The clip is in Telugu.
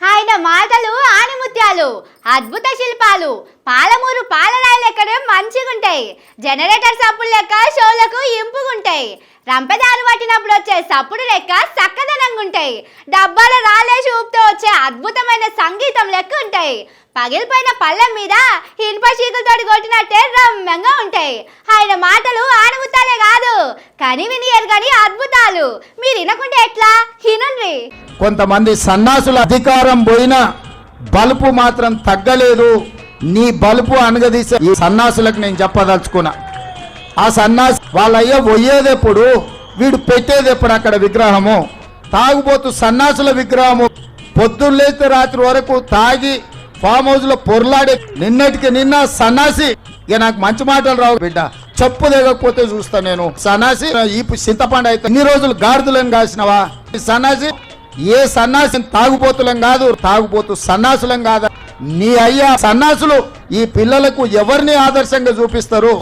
ఆయన మాటలు ఆనిముత్యాలు అద్భుత శిల్పాలు. పాలమూరు పాలరాయి ఎక్కడ మంచిగుంటాయి. జనరేటర్ సప్పులు లెక్క షోలకు ఇంపుగుంటాయి. రంపెదారు పట్టినప్పుడు వచ్చే సప్పుడు లెక్క చక్కదనంగా ఉంటాయి డబ్బాల రాలేసి చూపుతో వచ్చే అద్భుతమైన సంగీతం లెక్క ఉంటాయి. పగిలిపోయిన పళ్ళెం మీద ఇనుప చీకులతో కొట్టినట్టే రమ్యంగా ఉంటాయి. ఆయన మాటలు ఆనుముత్తాలే కాదు కని విని ఎరగని అద్భుతాలు. మీరు వినకుంటే ఎట్లా? వినండి. కొంతమంది సన్నాసుల అధికారం పోయినా బలుపు మాత్రం తగ్గలేదు. నీ బలుపు అనగదీసే ఈ సన్నాసులకు నేను చెప్పదలుచుకున్నా. ఆ సన్నాసి వాళ్ళయ్య పోయేదెప్పుడు వీడు పెట్టేదెప్పుడు అక్కడ విగ్రహము? తాగుబోతు సన్నాసుల విగ్రహము పొద్దున్నేస్తే రాత్రి వరకు తాగి ఫామ్ హౌస్లో పొర్లాడే నిన్నటికి నిన్న సన్నాసి ఇక నాకు మంచి మాటలు రావు బిడ్డ. చెప్పు దిగకపోతే చూస్తా నేను. సన్నాసి ఈ చింతపండు అయితే ఇన్ని రోజులు గాడిదలను కాసినవా? సన్నాసి ఏ సన్నాసి తాగుబోతులం కాదు తాగుబోతు సన్నాసులం కాదు? నీ అయ్యా సన్నాసులు ఈ పిల్లలకు ఎవరిని ఆదర్శంగా చూపిస్తారు?